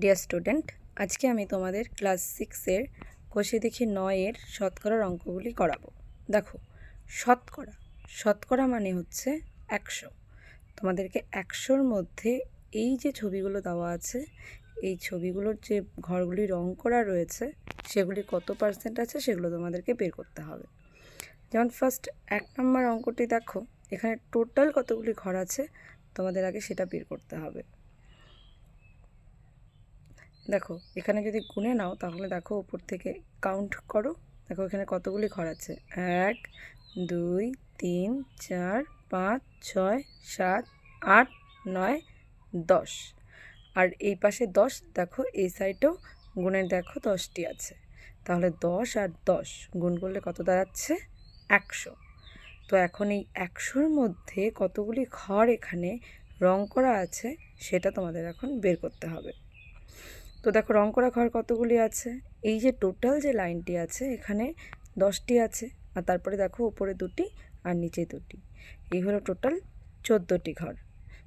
Dear student আজকে আমি তোমাদের ক্লাস সিক্সের কষে দেখি নয়ের শতকরার অঙ্কগুলি করাবো। দেখো, শতকরা শতকরা মানে হচ্ছে একশো। তোমাদেরকে একশোর মধ্যে এই যে ছবিগুলো দেওয়া আছে, এই ছবিগুলোর যে ঘরগুলি রং করা রয়েছে, সেগুলি কত পার্সেন্ট আছে সেগুলো তোমাদেরকে বের করতে হবে। যেমন ফার্স্ট এক নম্বর অঙ্কটি দেখো, এখানে টোটাল কতগুলি ঘর আছে, তোমাদের আগে সেটা বের করতে হবে। দেখো, এখানে যদি গুনে নাও, তাহলে দেখো উপর থেকে কাউন্ট করো। দেখো এখানে কতগুলি ঘর আছে? এক, দুই, তিন, চার, পাঁচ, ছয়, সাত, আট, নয়, দশ। আর এই পাশে দশ, দেখো, এই সাইডেও গুণের দেখো দশটি আছে। তাহলে দশ আর দশ গুণ করলে কত দাঁড়াচ্ছে? একশো। তো এখন এই একশোর মধ্যে কতগুলি ঘর এখানে রং করা আছে, সেটা তোমাদের এখন বের করতে হবে। তো দেখো রং করা ঘর কতগুলি আছে? এই যে টোটাল যে লাইনটি আছে, এখানে দশটি আছে আর তারপরে দেখো উপরে দুটি আর নিচে দুটি। এই হলো টোটাল চোদ্দোটি ঘর।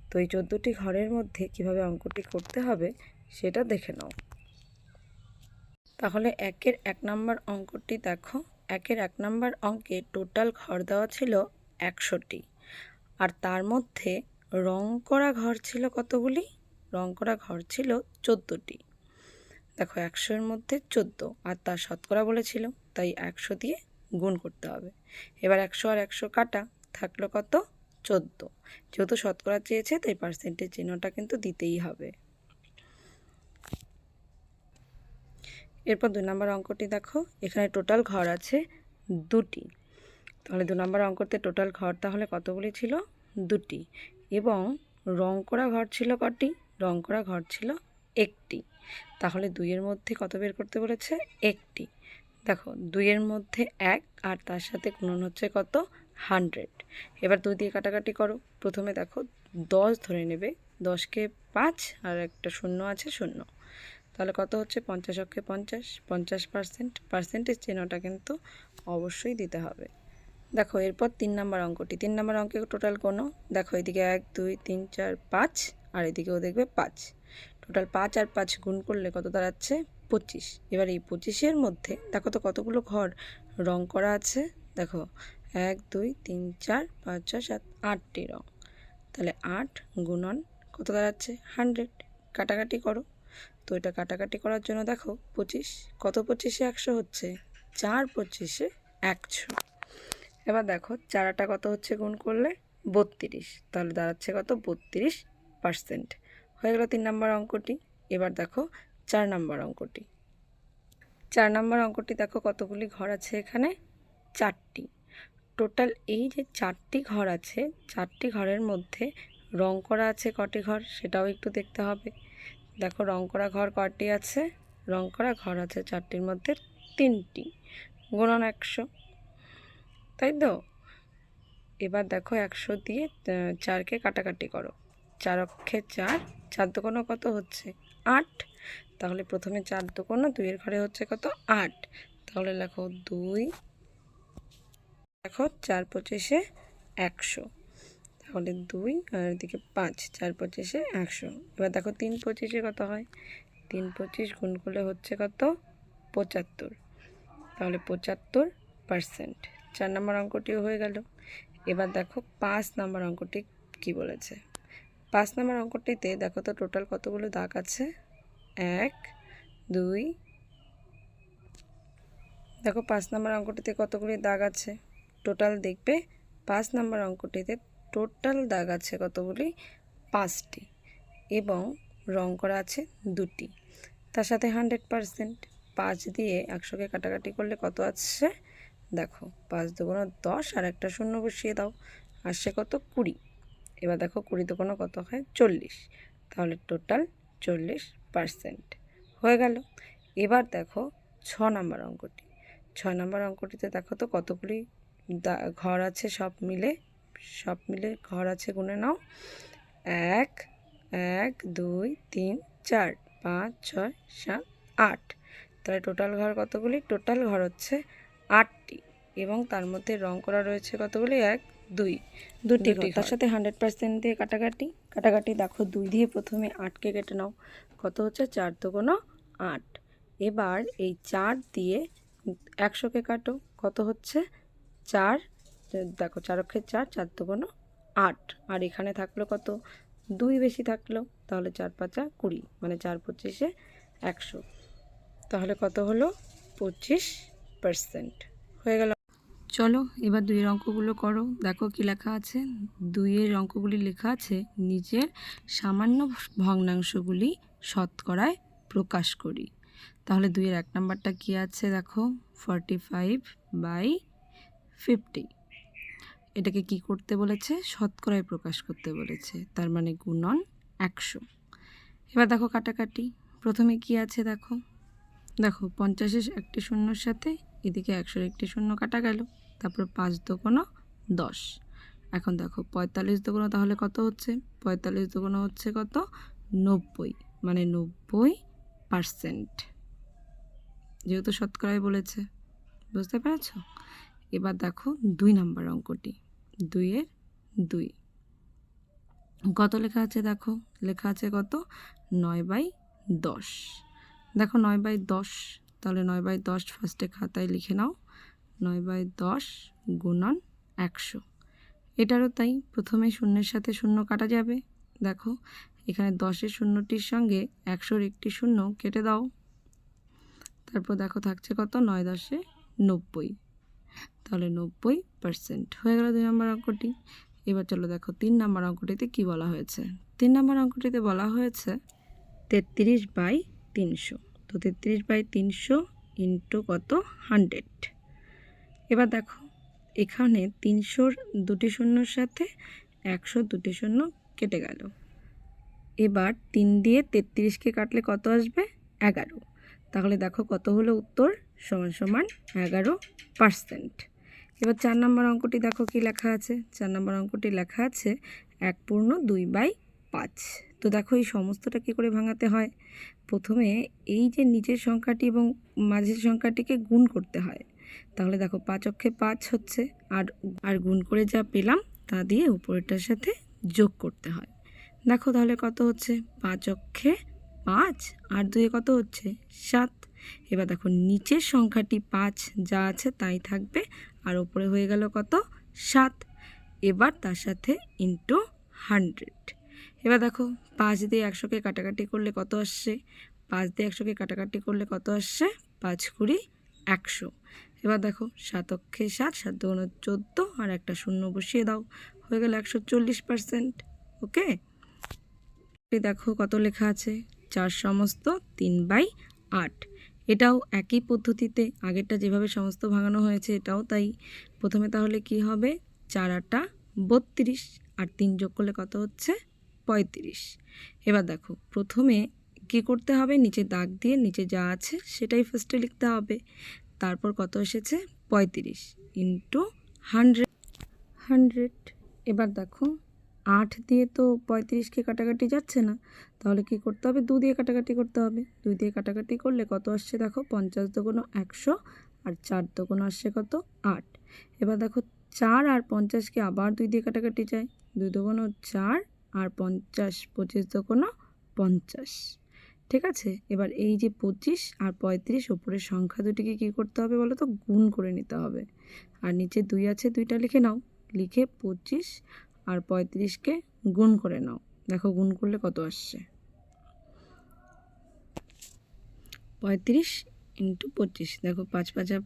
তো এই চোদ্দোটি ঘরের মধ্যে কীভাবে অঙ্কটি করতে হবে সেটা দেখে নাও। তাহলে একের এক নম্বর অঙ্কটি দেখো। একের এক নম্বর অঙ্কে টোটাল ঘর দেওয়া ছিল একশোটি। আর তার মধ্যে রং করা ঘর ছিল কতগুলি? রং করা ঘর ছিল চোদ্দোটি। দেখো, একশোর মধ্যে চোদ্দ। আর তার শতকরা বলেছিল, তাই একশো দিয়ে গুণ করতে হবে। এবার একশো আর একশো কাটা থাকল কত? চোদ্দ। যেহেতু শতকরা চেয়েছে, তাই পার্সেন্টেজ চিহ্নটা কিন্তু দিতেই হবে। এরপর দু নম্বর অঙ্কটি দেখো, এখানে টোটাল ঘর আছে দুটি। তাহলে দু নম্বর অঙ্কতে টোটাল ঘর তাহলে কতগুলি ছিল? দুটি। এবং রং করা ঘর ছিল কটি? রং করা ঘর ছিল একটি। তাহলে দুইয়ের মধ্যে কত বের করতে বলেছে? একটি। দেখো, দুইয়ের মধ্যে এক আর তার সাথে গুণন হচ্ছে কত? হান্ড্রেড। এবার দুই দিয়ে কাটাকাটি করো। প্রথমে দেখো, দশ ধরে নেবে। দশকে পাঁচ আর একটা শূন্য আছে, শূন্য। তাহলে কত হচ্ছে? পঞ্চাশ অক্ষে পঞ্চাশ। পঞ্চাশ পার্সেন্ট। পার্সেন্টেজ চিহ্নটা কিন্তু অবশ্যই দিতে হবে। দেখো, এরপর তিন নাম্বার অঙ্কটি। তিন নাম্বার অঙ্কে টোটাল কোনো? দেখো, এদিকে এক, দুই, তিন, চার, পাঁচ আর এদিকেও দেখবে পাঁচ। টোটাল পাঁচ আর পাঁচ গুণ করলে কত দাঁড়াচ্ছে? পঁচিশ। এবার এই পঁচিশের মধ্যে দেখো তো কতগুলো ঘর? রং করা আছে, দেখো, এক, দুই, তিন, চার, পাঁচ, ছয়, সাত, আটটি রং। তাহলে আট গুণন কত দাঁড়াচ্ছে? হান্ড্রেড। কাটাকাটি করো। তো এটা কাটাকাটি করার জন্য দেখো, পঁচিশ। কত পঁচিশে একশো হচ্ছে? চার পঁচিশে একশো। এবার দেখো, চারাটা কত হচ্ছে গুণ করলে? বত্রিশ। তাহলে দাঁড়াচ্ছে কত? বত্রিশ পার্সেন্ট। হয়ে গেল তিন নম্বর অঙ্কটি। এবার দেখো চার নম্বর অঙ্কটি। চার নম্বর অঙ্কটি দেখো কতগুলি ঘর আছে এখানে? চারটি। টোটাল এই যে চারটি ঘর আছে, চারটি ঘরের মধ্যে রং করা আছে কটি ঘর সেটাও একটু দেখতে হবে। দেখো রং করা ঘর কটি আছে? রং করা ঘর আছে চারটির মধ্যে তিনটি। গুণন একশো। তাই তো? এবার দেখো একশো দিয়ে চারকে কাটাকাটি করো। চার অক্ষে চার চার দোকানো কত হচ্ছে? আট? তাহলে প্রথমে চার দোকানো দুইয়ের ঘরে হচ্ছে কত? আট। তাহলে লেখো দুই দেখো চার পঁচিশে একশো। তাহলে দুই আর এদিকে পাঁচ, চার পঁচিশে একশো। এবার দেখো তিন পঁচিশে কত হয়? তিন পঁচিশ গুণ করলে হচ্ছে কত? পঁচাত্তর। তাহলে পঁচাত্তর পার্সেন্ট। চার নম্বর অঙ্কটিও হয়ে গেল। এবার দেখো পাঁচ নম্বর অঙ্কটি কি বলেছে? পাঁচ নম্বর অঙ্কটিতে দেখো তো টোটাল কতগুলো দাগ আছে? এক, দুই, দেখো পাঁচ নম্বর অঙ্কটিতে কতগুলি দাগ আছে? টোটাল দেখবে পাঁচ নম্বর অঙ্কটিতে টোটাল দাগ আছে কতগুলি? পাঁচটি এবং রং করা আছে দুটি। তার সাথে হান্ড্রেড পারসেন্ট পাঁচ দিয়ে একশোকে কাটাকাটি করলে কত আছে দেখো পাঁচ দুগুণ দশ আর একটা শূন্য বসিয়ে দাও। আসছে কত কুড়ি। এবার দেখো কুড়ি দুগুণ কত হয়? চল্লিশ। তাহলে টোটাল চল্লিশ পারসেন্ট হয়ে গেল। এবার দেখো ছ নম্বর অঙ্কটি। ছয় নম্বর অঙ্কটিতে দেখো তো কতগুলি ঘর আছে সব মিলে সব মিলে ঘর আছে গুনে নাও। এক এক, দুই, তিন, চার, পাঁচ, ছয়, সাত, আট। তাহলে টোটাল ঘর কতগুলি? টোটাল ঘর হচ্ছে আটটি। এবং তার মধ্যে রং করা রয়েছে কতগুলি? এক দুই দুটি তার সাথে হান্ড্রেড পার্সেন্ট দিয়ে কাটাকাটি। কাটাকাটি দেখো দুই দিয়ে প্রথমে আটকে কেটে নাও। কত হচ্ছে? চার দুগুণ আট। এবার এই চার দিয়ে একশোকে কাটো। কত হচ্ছে? চার দেখো চার চার চার দুগুণ আট। আর এখানে থাকল কত? দুই বেশি থাকল তাহলে চার পাঁচা কুড়ি মানে চার পঁচিশে একশো। তাহলে কত হলো? পঁচিশ পার্সেন্ট হয়ে গেল। চলো, এবার দুইয়ের অঙ্কগুলো করো। দেখো কি লেখা আছে। দুইয়ের অঙ্কগুলি লেখা আছে, নিজের সামান্য ভগ্নাংশগুলি শতকরায় প্রকাশ করি। তাহলে দুইয়ের এক নাম্বারটা কি আছে? দেখো ফর্টি ফাইভ বাই ফিফটি এটাকে কি করতে বলেছে? শতকরায় প্রকাশ করতে বলেছে, তার মানে গুণন একশো। এবার দেখো কাটাকাটি। প্রথমে কি আছে দেখো? দেখো, পঞ্চাশের একটি শূন্যর সাথে এদিকে একশোর একটি শূন্য কাটা গেল। তারপর পাঁচ দোকানো দশ। এখন দেখো পঁয়তাল্লিশ দোকানো তাহলে কত হচ্ছে? পঁয়তাল্লিশ দোকানো হচ্ছে কত? নব্বই মানে নব্বই পার্সেন্ট। যেহেতু শতকরায় বলেছে, বুঝতে পেরেছ? এবার দেখো দুই নাম্বার অঙ্কটি, দুইয়ের দুই। কত লেখা আছে দেখো? লেখা আছে কত? নয় বাই দশ। দেখো নয় বাই দশ, তাহলে নয় বাই দশ ফার্স্টে খাতায় লিখে নাও। নয় বাই দশ গুণন একশো। এটারও তাই প্রথমে শূন্যের সাথে শূন্য কাটা যাবে। দেখো, এখানে দশের শূন্যটির সঙ্গে একশোর একটি শূন্য কেটে দাও। তারপর দেখো, থাকছে কত? নয় দশে নব্বই। তাহলে নব্বই পার্সেন্ট। হয়ে গেল দুই নম্বর অঙ্কটি। এবার চলো দেখো, তিন নম্বর অঙ্কটিতে কি বলা হয়েছে? তিন নম্বর অঙ্কটিতে বলা হয়েছে তেত্রিশ বাই তিনশো। তো তেত্রিশ বাই তিনশো ইন্টু কত? হান্ড্রেড। এবার দেখো, এখানে তিনশোর দুটি শূন্যর সাথে একশো দুটি শূন্য কেটে গেল। এবার তিন দিয়ে তেত্রিশকে কাটলে কত আসবে? এগারো। তাহলে দেখো কত হলো উত্তর? সমান সমান এগারো পার্সেন্ট। এবার চার নম্বর অঙ্কটি দেখো কি লেখা আছে? চার নম্বর অঙ্কটি লেখা আছে এক পূর্ণ দুই বাই পাঁচ। তো দেখো এই সমস্তটা কী করে ভাঙাতে হয়? প্রথমে এই যে নিচের সংখ্যাটি এবং মাঝের সংখ্যাটিকে গুণ করতে হয়। তাহলে দেখো পাঁচ অক্ষে পাঁচ হচ্ছে, আর আর গুণ করে যা পেলাম তা দিয়ে উপরেরটার সাথে যোগ করতে হয়। দেখো তাহলে কত হচ্ছে? পাঁচ অক্ষে পাঁচ, আর দুয়ে কত হচ্ছে? সাত। এবার দেখো নিচের সংখ্যাটি পাঁচ যা আছে তাই থাকবে, আর ওপরে হয়ে গেল কত? সাত। এবার তার সাথে ইন্টু হান্ড্রেড এবার দেখো পাঁচ দিয়ে একশোকে কাটাকাটি করলে কত আসছে? পাঁচ দিয়ে একশোকে কাটাকাটি করলে কত আসছে? পাঁচ কুড়ি একশো। এবার দেখো সাত অক্ষে সাত সাত দুগুণ চোদ্দ, আর একটা শূন্য বসিয়ে দাও। হয়ে গেল একশো চল্লিশ পার্সেন্ট ওকে? দেখো কত লেখা আছে? চার সমস্ত তিন বাই আট। এটাও একই পদ্ধতিতে, আগেরটা যেভাবে সমস্ত ভাঙানো হয়েছে এটাও তাই। প্রথমে তাহলে কি হবে? চার আটটা বত্রিশ, আর তিন যোগ করলে কত হচ্ছে? পঁয়ত্রিশ। এবার দেখো প্রথমে কি করতে হবে? নিচে দাগ দিয়ে নিচে যা আছে সেটাই ফার্স্টে লিখতে হবে। তারপর কত এসেছে? পঁয়ত্রিশ ইন্টু হান্ড্রেড। হান্ড্রেড। এবার দেখো, আট দিয়ে তো পঁয়ত্রিশকে কাটাকাটি যাচ্ছে না। তাহলে কি করতে হবে? দু দিয়ে কাটাকাটি করতে হবে। দুই দিয়ে কাটাকাটি করলে কত আসছে দেখো? পঞ্চাশ দোকানো একশো আর চার দোকানো আসছে কত? আট। এবার দেখো, চার আর পঞ্চাশকে আবার দুই দিয়ে কাটাকাটি যায়। দুই দোকানো চার আর পঞ্চাশ, পঁচিশ দোকানো পঞ্চাশ। ঠিক আছে? এবার এই যে পঁচিশ আর পঁয়ত্রিশ ওপরের সংখ্যা দুটিকে কী করতে হবে বলো তো? গুণ করে নিতে হবে। আর নিচে দুই আছে, দুইটা লিখে নাও। লিখে পঁচিশ আর পঁয়ত্রিশকে গুণ করে নাও। দেখো গুণ করলে কত আসছে? পঁয়ত্রিশ ইন্টু পঁচিশ। দেখো পাঁচ পাঁচা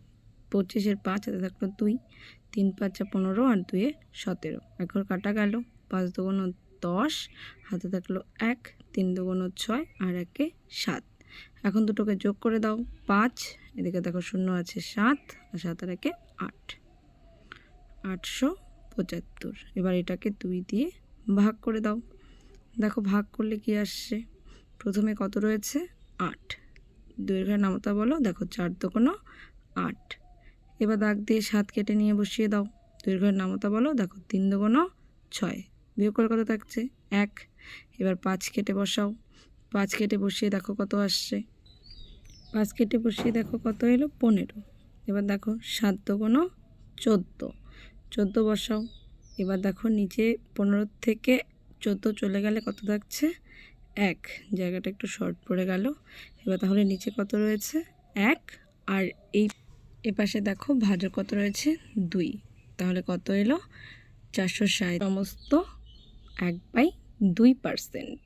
পঁচিশের পাঁচ হাতে থাকল দুই। তিন পাঁচা পনেরো আর দুয়ে সতেরো। এখন কাটা গেল। পাঁচ দুগুণ দশ, হাতে থাকল এক, তিন দুগুণ ছয় আর একে সাত। এখন দুটোকে যোগ করে দাও, পাঁচ, এদিকে দেখো শূন্য আছে সাত, আর সাত আর একে আট। আটশো পঁচাত্তর। এবার এটাকে দুই দিয়ে ভাগ করে দাও। দেখো ভাগ করলে কি আসছে? প্রথমে কত রয়েছে? আট। দৈর্ঘ্যের নামতা বলো, দেখো চার দোকানো আট। এবার দাগ দিয়ে সাত কেটে নিয়ে বসিয়ে দাও। দৈর্ঘ্যের নামতা বলো, দেখো তিন দোকানো ছয়। বিয়োগ কত থাকছে। এক, এবার পাঁচ কেটে বসাও। পাঁচ কেটে বসিয়ে দেখো কত আসছে। পাঁচ কেটে বসিয়ে দেখো কত এলো? পনেরো। এবার দেখো সাত দোকানো চোদ্দ। চোদ্দ বসাও। এবার দেখো নিচে পনেরো থেকে চোদ্দ চলে গেলে কত থাকছে? এক। জায়গাটা একটু শর্ট পড়ে গেল। এবার তাহলে নিচে কত রয়েছে? এক। আর এই এপাশে দেখো ভাজক কত রয়েছে? দুই। তাহলে কত এলো? চারশো ষাট। সমস্ত এক বাই দুই পার্সেন্ট